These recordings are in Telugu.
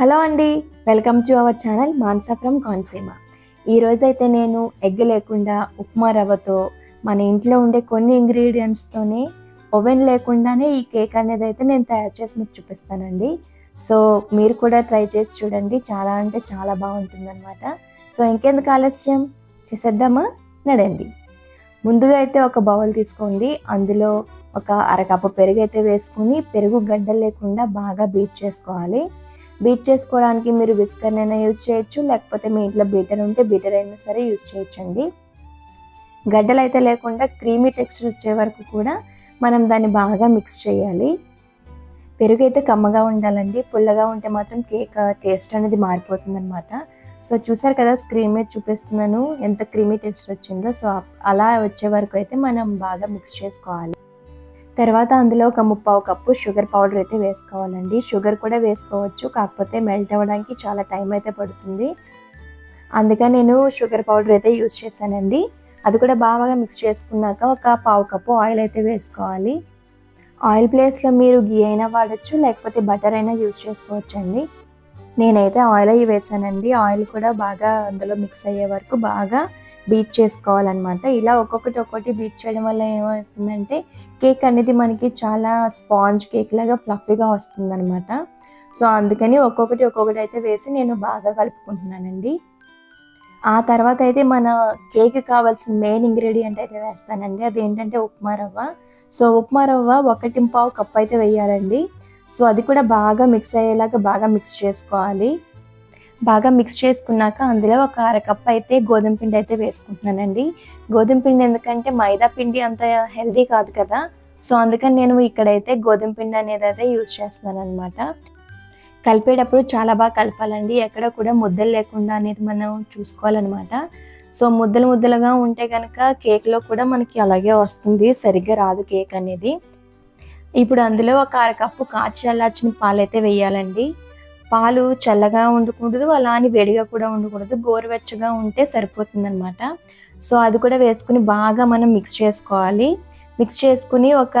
హలో అండి welcome to our channel Mansa from Konaseema. ఈరోజైతే నేను ఎగ్ లేకుండా ఉప్మా రవ్వతో మన ఇంట్లో ఉండే కొన్ని ఇంగ్రీడియంట్స్తోనే ఓవెన్ లేకుండానే ఈ కేక్ అనేది అయితే నేను తయారు చేసి మీకు చూపిస్తానండి. సో మీరు కూడా ట్రై చేసి చూడండి చాలా అంటే చాలా బాగుంటుందన్నమాట. సో ఇంకెందుకు ఆలస్యం? చేసేద్దామా? నడండి. ముందుగా అయితే ఒక బౌల్ తీసుకోండి. అందులో ఒక అరకప్పు పెరుగు అయితే వేసుకుని పెరుగు గడ్డలు లేకుండా బాగా బీట్ చేసుకోవాలి. బీట్ చేసుకోవడానికి మీరు విస్కర్ అయినా యూజ్ చేయొచ్చు లేకపోతే మీ ఇంట్లో బీటర్ ఉంటే బీటర్ అయినా సరే యూజ్ చేయొచ్చండి. గడ్డలు అయితే లేకుండా క్రీమీ టెక్స్చర్ వచ్చే వరకు కూడా మనం దాన్ని బాగా మిక్స్ చేయాలి. పెరుగు అయితే కమ్మగా ఉండాలండి. పుల్లగా ఉంటే మాత్రం కేక్ టేస్ట్ అనేది మారిపోతుందన్నమాట. సో చూసారు కదా స్క్రీన్ మీద చూపిస్తున్నాను ఎంత క్రీమీ టెక్స్చర్ వచ్చిందో. సో అలా వచ్చే వరకు అయితే మనం బాగా మిక్స్ చేసుకోవాలి. తర్వాత అందులో ఒక ముప్పావు కప్పు షుగర్ పౌడర్ అయితే వేసుకోవాలండి. షుగర్ కూడా వేసుకోవచ్చు కాకపోతే మెల్ట్ అవ్వడానికి చాలా టైం అయితే పడుతుంది. అందుకే నేను షుగర్ పౌడర్ అయితే యూస్ చేశానండి. అది కూడా బాగా మిక్స్ చేసుకున్నాక ఒక పావు కప్పు ఆయిల్ అయితే వేసుకోవాలి. ఆయిల్ ప్లేస్లో మీరు గీ అయినా వాడచ్చు లేకపోతే బటర్ అయినా యూస్ చేసుకోవచ్చు అండి నేనైతే ఆయిల్ అయ్యి వేసానండి ఆయిల్ కూడా బాగా అందులో మిక్స్ అయ్యే వరకు బాగా బీట్ చేసుకోవాలన్నమాట. ఇలా ఒక్కొక్కటి ఒక్కొక్కటి బీట్ చేయడం వల్ల ఏమవుతుందంటే కేక్ అనేది మనకి చాలా స్పాంజ్ కేక్ లాగా ఫ్లఫీగా వస్తుందన్నమాట. సో అందుకని ఒక్కొక్కటి ఒక్కొక్కటి అయితే వేసి నేను బాగా కలుపుకుంటున్నానండి. ఆ తర్వాత అయితే మన కేక్ కావాల్సిన మెయిన్ ఇంగ్రీడియంట్ అయితే వేస్తానండి. అది ఏంటంటే ఉప్మా రవ్వ. సో ఉప్మా రవ్వ ఒకటి పావు కప్ అయితే వేయాలండి. సో అది కూడా బాగా మిక్స్ అయ్యేలాగా బాగా మిక్స్ చేసుకోవాలి. బాగా మిక్స్ చేసుకున్నాక అందులో ఒక అరకప్ అయితే గోధుమ పిండి అయితే వేసుకుంటున్నానండి. గోధుమ పిండి ఎందుకంటే మైదా పిండి అంత హెల్దీ కాదు కదా. సో అందుకని నేను ఇక్కడైతే గోధుమ పిండి అనేది అయితే యూజ్ చేస్తున్నాను అనమాట కలిపేటప్పుడు చాలా బాగా కలపాలండి. ఎక్కడ కూడా ముద్దలు లేకుండా అనేది మనం చూసుకోవాలన్నమాట. సో ముద్దలు ముద్దలుగా ఉంటే కనుక కేక్లో కూడా మనకి అలాగే వస్తుంది. సరిగ్గా రాదు కేక్ అనేది. ఇప్పుడు అందులో ఒక అరకప్పు కాచి చల్లార్చిన పాలు అయితే వేయాలండి. పాలు చల్లగా ఉండకూడదు అలా అని వేడిగా కూడా ఉండకూడదు. గోరువెచ్చగా ఉంటే సరిపోతుందనమాట సో అది కూడా వేసుకుని బాగా మనం మిక్స్ చేసుకోవాలి. మిక్స్ చేసుకుని ఒక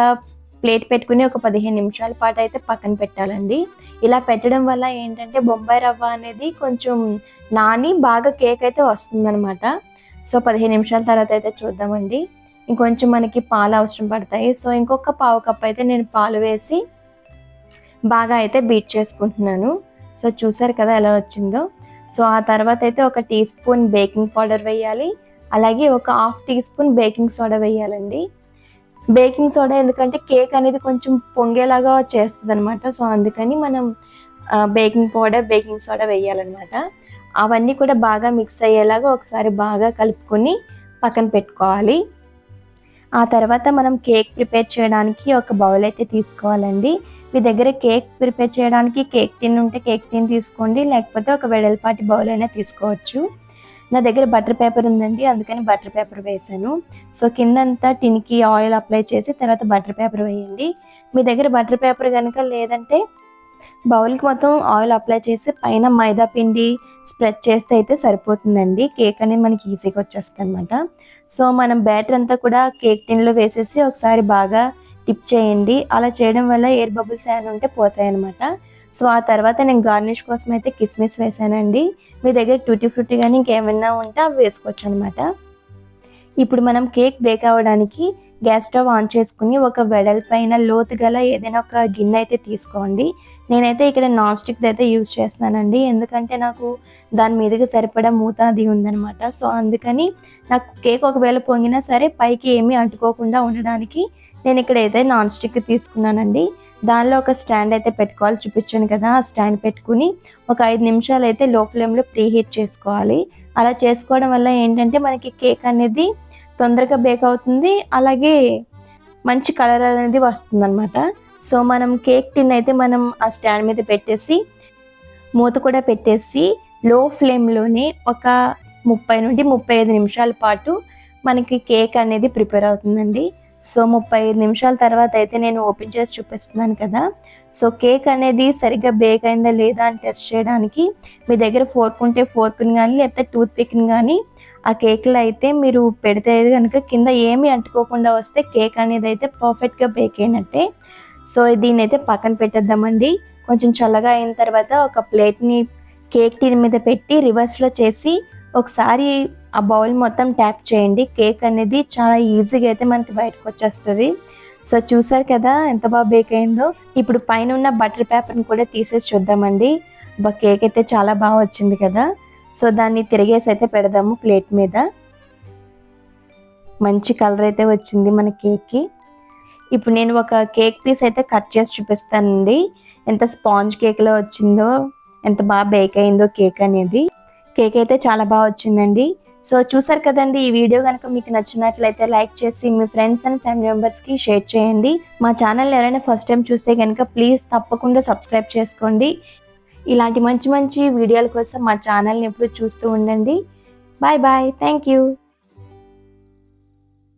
ప్లేట్ పెట్టుకుని ఒక పదిహేను నిమిషాల పాటు అయితే పక్కన పెట్టాలండి. ఇలా పెట్టడం వల్ల ఏంటంటే బొంబాయి రవ్వ అనేది కొంచెం నాని బాగా కేక్ అయితే వస్తుందన్నమాట. సో పదిహేను నిమిషాల తర్వాత అయితే చూద్దామండి. ఇంకొంచెం మనకి పాలు అవసరం పడతాయి. సో ఇంకొక పావు కప్ అయితే నేను పాలు వేసి బాగా అయితే బీట్ చేసుకుంటున్నాను. సో చూసారు కదా ఎలా వచ్చిందో. సో ఆ తర్వాత అయితే ఒక టీ స్పూన్ బేకింగ్ పౌడర్ వేయాలి. అలాగే ఒక half teaspoon baking soda వేయాలండి. బేకింగ్ సోడా ఎందుకంటే కేక్ అనేది కొంచెం పొంగేలాగా చేస్తుంది అనమాట సో అందుకని మనం బేకింగ్ పౌడర్ బేకింగ్ సోడా వేయాలన్నమాట. అవన్నీ కూడా బాగా మిక్స్ అయ్యేలాగా ఒకసారి బాగా కలుపుకొని పక్కన పెట్టుకోవాలి. ఆ తర్వాత మనం కేక్ ప్రిపేర్ చేయడానికి ఒక బౌల్ అయితే తీసుకోవాలండి. మీ దగ్గర కేక్ ప్రిపేర్ చేయడానికి కేక్ టిన్ ఉంటే కేక్ టిన్ తీసుకోండి లేకపోతే ఒక వెడల్పాటి బౌల్ అయినా తీసుకోవచ్చు. నా దగ్గర బటర్ పేపర్ ఉందండి అందుకని బటర్ పేపర్ వేసాను. సో కిందంతా టిన్కి ఆయిల్ అప్లై చేసి తర్వాత బటర్ పేపర్ వేయండి. మీ దగ్గర బటర్ పేపర్ కనుక లేదంటే బౌల్కి మొత్తం ఆయిల్ అప్లై చేసి పైన మైదా పిండి స్ప్రెడ్ చేస్తే అయితే సరిపోతుందండి. కేక్ అనేది మనకి ఈజీగా వచ్చేస్తుంది అనమాట సో మనం బ్యాటర్ అంతా కూడా కేక్ టిన్లో వేసేసి ఒకసారి బాగా టిప్ చేయండి. అలా చేయడం వల్ల ఎయిర్ బబుల్స్ ఏమైనా ఉంటే పోతాయి అనమాట సో ఆ తర్వాత నేను గార్నిష్ కోసం అయితే కిస్మిస్ వేసానండి. మీ దగ్గర టూటీ ఫ్రూటీ కానీ ఇంకేమైనా ఉంటే అవి వేసుకోవచ్చు అనమాట ఇప్పుడు మనం కేక్ బేక్ అవ్వడానికి గ్యాస్ స్టవ్ ఆన్ చేసుకుని ఒక వెడల్పైన లోతు గల ఏదైనా ఒక గిన్నె అయితే తీసుకోండి. నేనైతే ఇక్కడ నాన్ స్టిక్ అయితే యూజ్ చేస్తున్నానండి. ఎందుకంటే నాకు దాని మీదకి సరిపడా మూత అది ఉందనమాట సో అందుకని నాకు కేక్ ఒకవేళ పొంగినా సరే పైకి ఏమీ అంటుకోకుండా ఉండడానికి నేను ఇక్కడ అయితే నాన్ స్టిక్ తీసుకున్నానండి దానిలో ఒక స్టాండ్ అయితే పెట్టుకోవాలి. చూపించాను కదా ఆ స్టాండ్ పెట్టుకుని ఒక ఐదు నిమిషాలు అయితే లో ఫ్లేమ్లో ప్రీ హీట్ చేసుకోవాలి. అలా చేసుకోవడం వల్ల ఏంటంటే మనకి కేక్ అనేది తొందరగా బేక్ అవుతుంది. అలాగే మంచి కలర్ అనేది వస్తుంది అనమాట సో మనం కేక్ టిన్ అయితే మనం ఆ స్టాండ్ మీద పెట్టేసి మూత కూడా పెట్టేసి లో ఫ్లేమ్లోనే ఒక ముప్పై నుండి ముప్పై ఐదు నిమిషాల పాటు మనకి కేక్ అనేది ప్రిపేర్ అవుతుందండి. సో ముప్పై ఐదు నిమిషాల తర్వాత అయితే నేను ఓపెన్ చేసి చూపిస్తున్నాను కదా. సో కేక్ అనేది సరిగ్గా బేక్ అయిందా లేదా అని టెస్ట్ చేయడానికి మీ దగ్గర ఫోర్క్ ఉంటే ఫోర్క్ని కానీ లేకపోతే టూత్ పిక్ని కానీ ఆ కేక్లో అయితే మీరు పెడితే కనుక కింద ఏమి అంటుకోకుండా వస్తే కేక్ అనేది అయితే పర్ఫెక్ట్గా బేక్ అయినట్టే. సో దీన్ని అయితే పక్కన పెట్టేద్దామండి. కొంచెం చల్లగా అయిన తర్వాత ఒక ప్లేట్ని కేక్ టిన్ మీద పెట్టి రివర్స్లో చేసి ఒకసారి ఆ బౌల్ మొత్తం ట్యాప్ చేయండి. కేక్ అనేది చాలా ఈజీగా అయితే మనకి బయటకు వచ్చేస్తుంది. సో చూసారు కదా ఎంత బాగా బేక్ అయిందో. ఇప్పుడు పైన ఉన్న బటర్ పేపర్ని కూడా తీసేసి చూద్దామండి. బా కేక్ అయితే చాలా బాగా వచ్చింది కదా. సో దాన్ని తిరిగేసి అయితే పెడదాము ప్లేట్ మీద. మంచి కలర్ అయితే వచ్చింది మన కేక్కి. ఇప్పుడు నేను ఒక కేక్ పీస్ అయితే కట్ చేసి చూపిస్తానండి. ఎంత స్పాంజ్ కేక్లో వచ్చిందో ఎంత బాగా బేక్ అయిందో కేక్ అనేది. కేక్ అయితే చాలా బాగా వచ్చిందండి. సో చూసారు కదండి ఈ వీడియో కనుక మీకు నచ్చినట్లయితే లైక్ చేసి మీ ఫ్రెండ్స్ అండ్ ఫ్యామిలీ మెంబర్స్కి షేర్ చేయండి. మా ఛానల్ ఎవరైనా ఫస్ట్ టైం చూస్తే కనుక ప్లీజ్ తప్పకుండా సబ్స్క్రైబ్ చేసుకోండి. ఇలాంటి మంచి మంచి వీడియోల కోసం మా ఛానల్ని ఎప్పుడు చూస్తూ ఉండండి. Bye bye. Thank you.